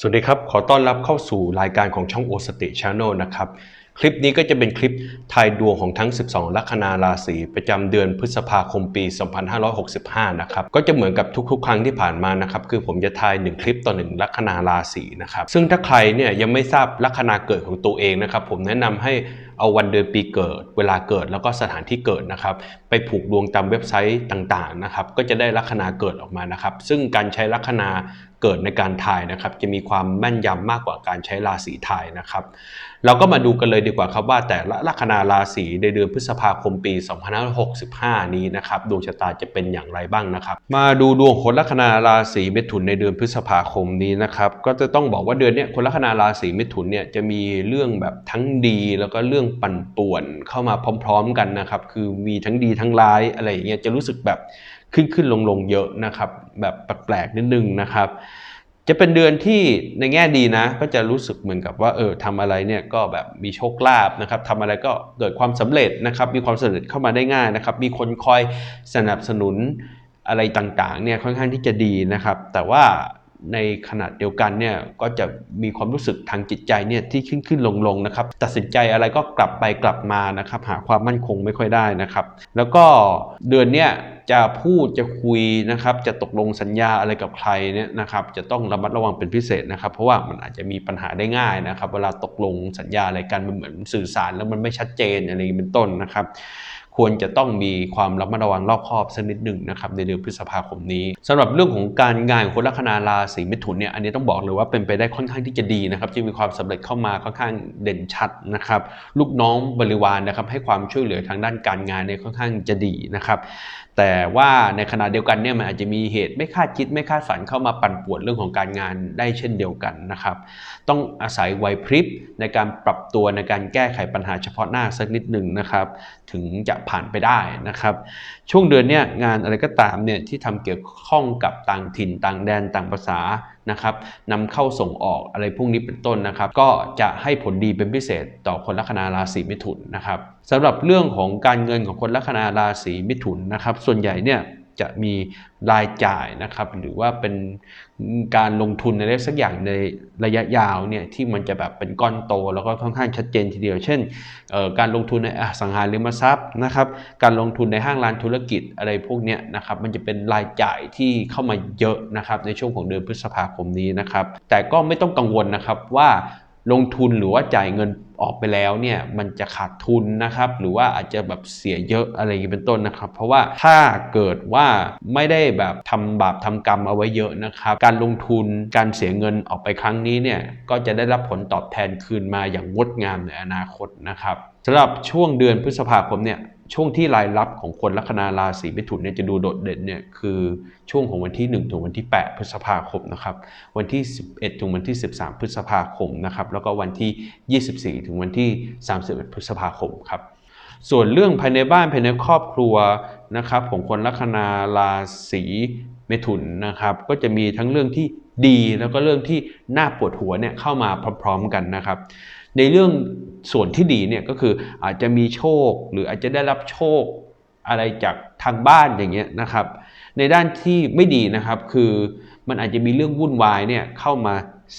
สวัสดีครับ ขอต้อนรับเข้าสู่รายการของช่องโอสติชานลนะครับ คลิปนี้ก็จะเป็นคลิปทายดวงของทั้ง 12 ลัคนาราศีประจำเดือนพฤษภาคมปี 2565 นะครับ ก็จะเหมือนกับทุกๆ ครั้งที่ผ่านมานะครับ คือผมจะทาย 1 คลิปต่อ 1 ลัคนาราศีนะครับ ซึ่งถ้าใครเนี่ยยังไม่ทราบลัคนาเกิดของตัวเองนะครับ ผมแนะนำให้ เอาวันเดือนปีเกิด เวลาเกิดแล้วก็สถานที่เกิดนะครับ ไปผูกดวงตามเว็บไซต์ต่างๆนะครับ ก็จะได้ลัคนาเกิดออกมานะครับ ซึ่งการใช้ลัคนาเกิดในการทายนะครับ จะมีความแม่นยำมากกว่าการใช้ราศีทายนะครับ เราก็มาดูกันเลยดีกว่าครับว่าแต่ละลัคนาราศีในเดือนพฤษภาคมปี 2565 นี้นะครับดวงชะตาจะเป็นอย่างไรบ้างนะครับ มาดูดวงคนลัคนาราศีเมถุนในเดือนพฤษภาคมนี้นะครับก็จะต้องบอกว่าเดือนนี้คนลัคนาราศีเมถุนเนี่ยจะมีเรื่องแบบทั้งดีแล้วก็เรื่องปั่นป่วนเข้ามาพร้อม ๆ กันนะครับ คือมีทั้งดีทั้งร้ายอะไรอย่างเงี้ยจะรู้สึกแบบขึ้นขึ้นลงลงๆเยอะนะครับ แบบแปลกๆนิดนึงนะครับ จะเป็นเดือนที่ในแง่ดีนะ ก็จะรู้สึกเหมือนกับว่าเออทำอะไรเนี่ยก็แบบมีโชคลาภนะครับทำอะไรก็เกิดความสำเร็จนะครับ มีความสำเร็จเข้ามาได้ง่ายนะครับ มีคนคอยสนับสนุนอะไรต่างๆเนี่ยค่อนข้างที่จะดีนะครับ แต่ว่า ในขณะเดียวกันเนี่ยก็จะมีความรู้สึกทางจิตใจเนี่ยที่ขึ้นขึ้นลงลงนะครับ ตัดสินใจอะไรก็กลับไปกลับมานะครับ หาความมั่นคงไม่ค่อยได้นะครับ แล้วก็เดือนเนี่ยจะพูดจะคุยนะครับ จะตกลงสัญญาอะไรกับใครเนี่ยนะครับ จะต้องระมัดระวังเป็นพิเศษนะครับ เพราะว่ามันอาจจะมีปัญหาได้ง่ายนะครับ เวลาตกลงสัญญาอะไรกันมันเหมือนสื่อสารแล้วมันไม่ชัดเจนอะไรเป็นต้นนะครับ ควรจะต้องมีความระมัดระวังรอบคอบสักนิดหนึ่งนะครับในเดือนพฤษภาคมนี้สำหรับเรื่องของการงานของคนลัคนาราศีมิถุนเนี่ยอันนี้ต้องบอกเลยว่าเป็นไปได้ค่อนข้างที่จะดีนะครับจะมีความสำเร็จเข้ามาค่อนข้างเด่นชัดนะครับลูกน้องบริวารนะครับให้ความช่วยเหลือทางด้านการงานเนี่ยค่อนข้างจะดีนะครับแต่ว่าในขณะเดียวกันเนี่ยมันอาจจะมีเหตุไม่คาดคิดไม่คาดฝันเข้ามาปั่นป่วนเรื่องของการงานได้เช่นเดียวกันนะครับต้องอาศัยไหวพริบในการปรับตัวในการแก้ไขปัญหาเฉพาะหน้าสักนิดหนึ่งนะครับถึงจะผ่านไปได้นะครับ ช่วงเดือนเนี้ยงานอะไรก็ตามเนี่ยที่ทำเกี่ยวข้องกับต่างถิ่นต่างแดนต่างภาษานะครับนำเข้าส่งออกอะไรพวกนี้เป็นต้นนะครับ ก็จะให้ผลดีเป็นพิเศษต่อคนลัคนาราศีมิถุนนะครับสำหรับเรื่องของการเงินของคนลัคนาราศีมิถุนนะครับ ส่วนใหญ่เนี่ย จะมีรายจ่ายนะครับหรือว่าเป็นการลงทุนในอะไรสักอย่างในระยะยาวเนี่ยที่มันจะแบบเป็นก้อนโต แล้วก็ค่อนข้างชัดเจนทีเดียว เช่นการลงทุนในอสังหาริมทรัพย์นะครับการลงทุนในห้างร้านธุรกิจอะไรพวกเนี้ยนะครับมันจะเป็นรายจ่ายที่เข้ามาเยอะนะครับในช่วงของเดือนพฤษภาคมนี้นะครับแต่ก็ไม่ต้องกังวลนะครับว่าลงทุนหรือว่าจ่ายเงิน ออกไปแล้วเนี่ยมันจะขาดทุนนะครับหรือว่าอาจจะแบบเสียเยอะอะไรอย่างนี้เป็นต้นนะครับ เพราะว่าถ้าเกิดว่าไม่ได้แบบทำบาปทำกรรมเอาไว้เยอะนะครับ การลงทุนการเสียเงินออกไปครั้งนี้เนี่ยก็จะได้รับผลตอบแทนคืนมาอย่างงดงามในอนาคตนะครับสำหรับช่วงเดือนพฤษภาคมเนี่ย ช่วงที่รายรับของคนลัคนาราศีมิถุนเนี่ยจะดูโดดเด่นเนี่ยคือช่วงของวันที่ 1 ถึงวันที่ 8 พฤษภาคมนะครับวันที่ 11 ถึงวันที่ 13 พฤษภาคมนะครับแล้วก็วันที่ 24 ถึงวันที่ 31 พฤษภาคมครับส่วนเรื่องภายในบ้านภายในครอบครัวนะครับของคนลัคนาราศีเมถุนนะครับก็จะมีทั้งเรื่องที่ ดี แล้วก็เรื่องที่น่าปวดหัวเนี่ยเข้ามาพร้อมๆกันนะครับ ในเรื่องส่วนที่ดีเนี่ยก็คืออาจจะมีโชค หรืออาจจะได้รับโชคอะไรจากทางบ้านอย่างเงี้ยนะครับ ในด้านที่ไม่ดีนะครับคือมันอาจจะมีเรื่องวุ่นวายเนี่ยเข้ามา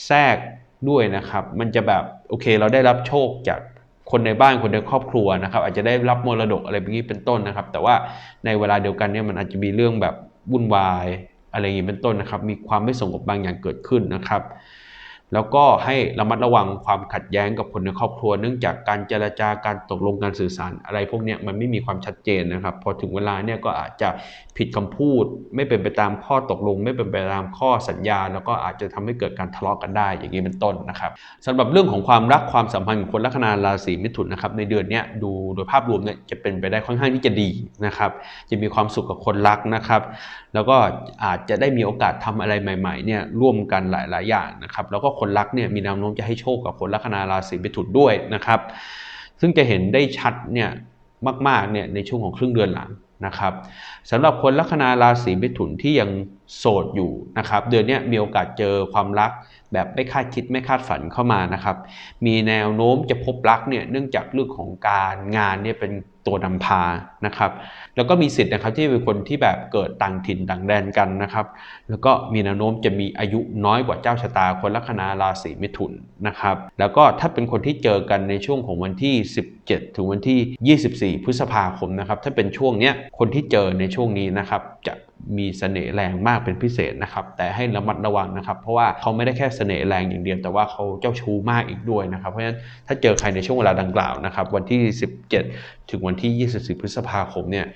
แทรกด้วยนะครับ มันจะแบบโอเคเราได้รับโชคจากคนในบ้านคนในครอบครัวนะครับ อาจจะได้รับมรดกอะไรแบบนี้เป็นต้นนะครับ แต่ว่าในเวลาเดียวกันเนี่ยมันอาจจะมีเรื่องแบบวุ่นวาย อะไรอย่างนี้เป็นต้นนะครับ มีความไม่สงบบางอย่างเกิดขึ้นนะครับ แล้วก็ให้ระมัดระวังความขัดแย้งกับคนในครอบครัว เนื่องจากการเจรจาการตกลงการสื่อสารอะไรพวกนี้มันไม่มีความชัดเจนนะครับ พอถึงเวลาเนี่ยก็อาจจะผิดคำพูด ไม่เป็นไปตามข้อตกลง ไม่เป็นไปตามข้อสัญญา แล้วก็อาจจะทำให้เกิดการทะเลาะกันได้อย่างนี้เป็นต้นนะครับสำหรับเรื่องของความรักความสัมพันธ์ของคนลัคนาราศีมิถุนนะครับในเดือนนี้ดูโดยภาพรวมเนี่ยจะเป็นไปได้ค่อนข้างที่จะดีนะครับจะมีความสุขกับคนรักนะครับแล้วก็อาจจะได้มีโอกาสทำอะไรใหม่ๆเนี่ยร่วมกันหลาย ๆ อย่างนะครับแล้วก็คนรักเนี่ยมีแนวโน้มจะให้โชคกับคนลัคนาราศีมิถุนด้วยนะครับ ซึ่งจะเห็นได้ชัดเนี่ยมากๆเนี่ยในช่วงของครึ่งเดือนหลังนะครับสำหรับคนลัคนาราศีมิถุนที่ยังโสดอยู่นะครับ เดือนนี้มีโอกาสเจอความรัก แบบไม่คาดคิดไม่คาดฝันเข้ามานะครับ มีแนวโน้มจะพบรักเนี่ยเนื่องจากเรื่องของการงานเนี่ยเป็นตัวนำพานะครับ แล้วก็มีสิทธิ์นะครับที่เป็นคนที่แบบเกิดต่างถิ่นต่างแดนกันนะครับ แล้วก็มีแนวโน้มจะมีอายุน้อยกว่าเจ้าชะตาคนลัคนาราศีมิถุนนะครับ แล้วก็ถ้าเป็นคนที่เจอกันในช่วงของวันที่ 17 ถึงวันที่ 24 พฤษภาคมนะครับ ถ้าเป็นช่วงเนี้ยคนที่เจอในช่วงนี้นะครับจะ มีเสน่ห์แรงมากเป็นพิเศษนะครับ แต่ให้ระมัดระวังนะครับ เพราะว่าเขาไม่ได้แค่เสน่ห์แรงอย่างเดียว แต่ว่าเขาเจ้าชู้มากอีกด้วยนะครับ เพราะฉะนั้นถ้าเจอใครในช่วงเวลาดังกล่าวนะครับ วันที่ 17 ถึงวันที่ 24 พฤษภาคมเนี่ย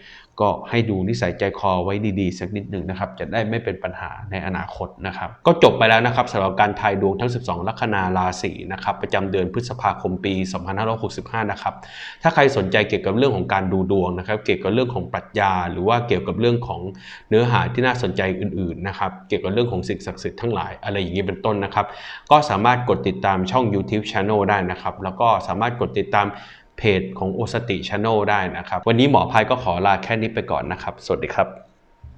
ก็ให้ดูนิสัยใจคอไว้ดีๆ สักนิดหนึ่งนะครับ จะได้ไม่เป็นปัญหาในอนาคตนะครับ ก็จบไปแล้วนะครับสำหรับการทายดวงทั้ง 12 ลัคนาราศีนะครับประจำเดือนพฤษภาคมปี 2565 นะครับ ถ้าใครสนใจเกี่ยวกับเรื่องของการดูดวงนะครับ เกี่ยวกับเรื่องของปรัชญา หรือว่าเกี่ยวกับเรื่องของเนื้อหาที่น่าสนใจอื่นๆนะครับ เกี่ยวกับเรื่องของสิ่งศักดิ์สิทธิ์ทั้งหลายอะไรอย่างนี้เป็นต้นนะครับ ก็สามารถกดติดตามช่อง YouTube Channel ได้นะครับ แล้วก็สามารถกดติดตาม เพจของโอสติช n นลได้นะครับ วันนี้หมอพายก็ขอลาแค่นี้ไปก่อนนะครับ สวัสดีครับ